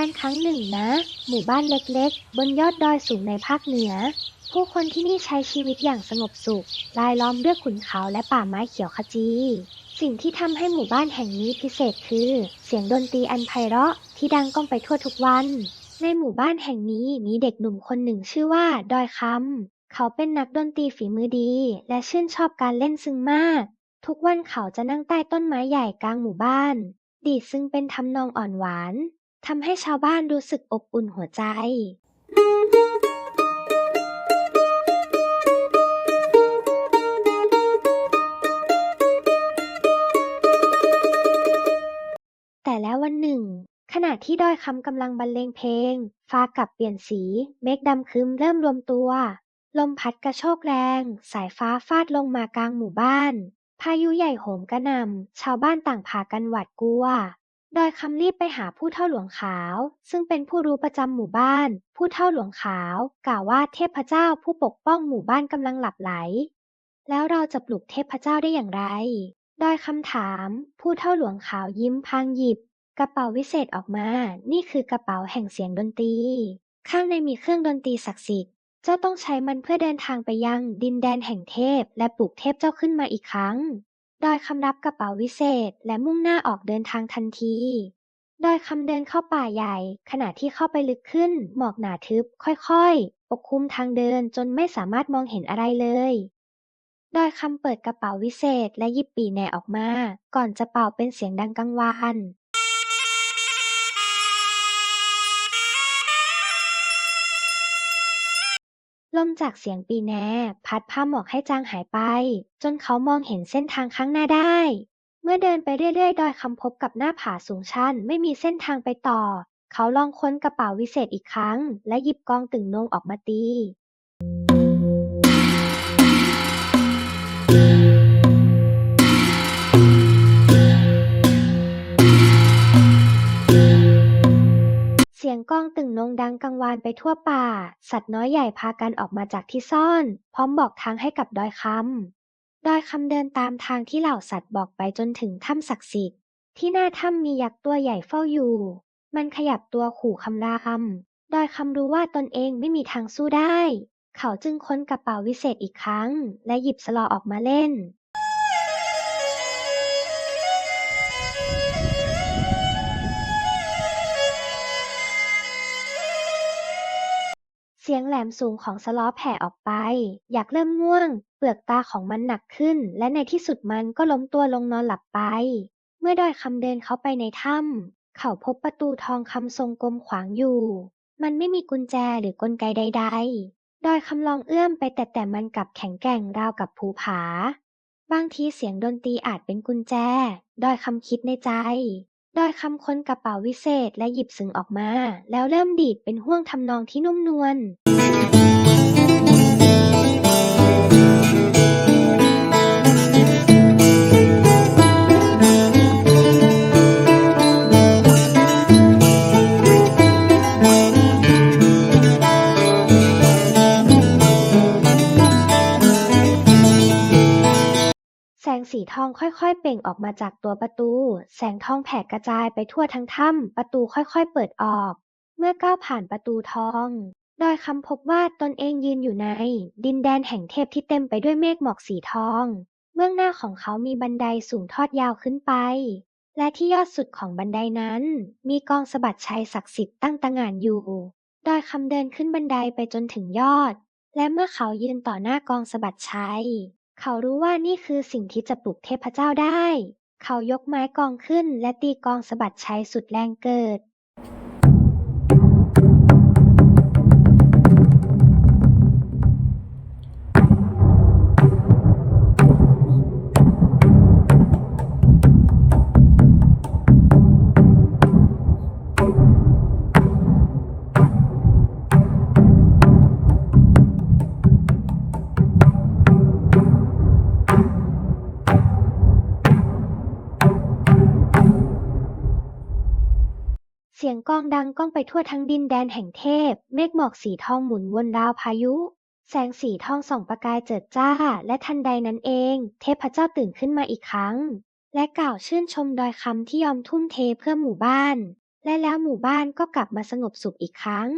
การครั้งหนึ่งนะ หมู่บ้านเล็กๆ บนยอดดอยสูงในภาคเหนือ ผู้คนที่นี่ใช้ชีวิตอย่างสงบสุข รายล้อมด้วยขุนเขาและป่าไม้เขียวขจี สิ่งที่ทำให้หมู่บ้านแห่งนี้พิเศษคือ เสียงดนตรีอันไพเราะที่ดังก้องไปทั่วทุกวัน ในหมู่บ้านแห่งนี้มีเด็กหนุ่มคนหนึ่งชื่อว่า ดอยคำเขาเป็นนักดนตรีฝีมือดี และชื่นชอบการเล่นซึ้งมาก ทุกวันเขาจะนั่งใต้ต้นไม้ใหญ่กลางหมู่บ้าน ดีดซึ่งเป็นทำนองอ่อนหวาน ทำให้ชาวบ้านรู้สึกอบอุ่นหัวใจแต่แล้ววันหนึ่ง ขณะที่ดอยคำกำลังบรรเลงเพลง ฟ้ากลับเปลี่ยนสี เมฆดำครึ้มเริ่มรวมตัว ลมพัดกระโชกแรง สายฟ้าฟาดลงมากลางหมู่บ้าน พายุใหญ่โหมกระหน่ำชาวบ้านต่างพากันหวาดกลัว ดอยคำรีบไปหาผู้เฒ่าหลวงขาว ซึ่งเป็นผู้รู้ประจำหมู่บ้าน ผู้เฒ่าหลวงขาว กล่าวว่าเทพเจ้าผู้ปกป้องหมู่บ้านกำลังหลับไหล แล้วเราจะปลุกเทพเจ้าได้อย่างไร ดอยคำถาม ผู้เฒ่าหลวงขาวยิ้มพางหยิบ กระเป๋าวิเศษออกมา นี่คือกระเป๋าแห่งเสียงดนตรี ข้างในมีเครื่องดนตรีศักดิ์สิทธิ์ เจ้าต้องใช้มันเพื่อเดินทางไปยังดินแดนแห่งเทพ และปลุกเทพเจ้าขึ้นมาอีกครั้ง ดอยคำรับกระเป๋าวิเศษและมุ่งหน้าออกเดินทางทันที ดอยคำเดินเข้าป่าใหญ่ ขณะที่เข้าไปลึกขึ้น หมอกหนาทึบ ค่อยๆ ปกคลุมทางเดินจนไม่สามารถมองเห็นอะไรเลย ดอยคำเปิดกระเป๋าวิเศษและหยิบปีแหนออกมา ก่อนจะเป่าเป็นเสียงดังกังวาน ลมจากเสียงปีแหนพัดผ้าหมอกให้จางหายไป จนเขามองเห็นเส้นทางข้างหน้าได้ เมื่อเดินไปเรื่อยๆ ดอยคำพบกับหน้าผาสูงชันไม่มีเส้นทางไปต่อ เขาลองค้นกระเป๋าวิเศษอีกครั้ง และหยิบกองตึงนงออกมาตี องตึงนงดังกังวานไปทั่วป่า สัตว์น้อยใหญ่พากันออกมาจากที่ซ่อน พร้อมบอกทางให้กับดอยคำดอยคำเดินตามทางที่เหล่าสัตว์บอกไปจนถึงถ้ำศักดิ์สิทธิ์ ที่หน้าถ้ำมียักษ์ตัวใหญ่เฝ้าอยู่ มันขยับตัวขู่คำรามดอยคำรู้ว่าตนเองไม่มีทางสู้ได้ เขาจึงค้นกระเป๋าวิเศษอีกครั้ง และหยิบสลอออกมาเล่น แหลมสูงของสล้อแผ่ออกไป อยากเริ่มง่วง เปลือกตาของมันหนักขึ้น และในที่สุดมันก็ล้มตัวลงนอนหลับไป เมื่อดอยคำเดินเข้าไปในถ้ำเขาพบประตูทองคำทรงกลมขวางอยู่ มันไม่มีกุญแจหรือกลไกใด ๆ ดอยคำลองเอื้อมไปแต่แต่มันกลับแข็งแกร่งราวกับภูผา บางทีเสียงดนตรีอาจเป็นกุญแจ ดอยคำคิดในใจ ดอยคำค้นกระเป๋าวิเศษและหยิบสึงออกมา แล้วเริ่มดีดเป็นห้วงทำนองที่นุ่มนวล งสีทองค่อยๆ เปล่งออกมาจากตัวประตู แสงทองแผ่กระจายไปทั่วทั้งถ้ำ ประตูค่อยๆ เปิดออก เมื่อก้าวผ่านประตูทอง ดอยคำพบว่าตนเองยืนอยู่ใน ดินแดนแห่งเทพที่เต็มไปด้วยเมฆหมอกสีทอง เบื้องหน้าของเขามีบันไดสูงทอดยาวขึ้นไป และที่ยอดสุดของบันไดนั้น มีกองสะบัดชัยศักดิ์สิทธิ์ตั้งตระหง่านอยู่ ดอยคำเดินขึ้นบันไดไปจนถึงยอด และเมื่อเขายืนต่อหน้ากองสะบัดชัย เขารู้ว่านี่คือสิ่งที่จะปลุกเทพเจ้าได้ เขายกไม้กองขึ้นและตีกองสะบัดชัยสุดแรงเกิด เสียงกลองดังก้องไปทั่วทั้งดินแดนแห่งเทพ เมฆหมอกสีทองหมุนวนราวพายุ แสงสีทองส่องประกายเจิดจ้า และทันใดนั้นเอง เทพเจ้าตื่นขึ้นมาอีกครั้ง และกล่าวชื่นชมดอยคำที่ยอมทุ่มเทเพื่อหมู่บ้าน และแล้วหมู่บ้านก็กลับมาสงบสุขอีกครั้ง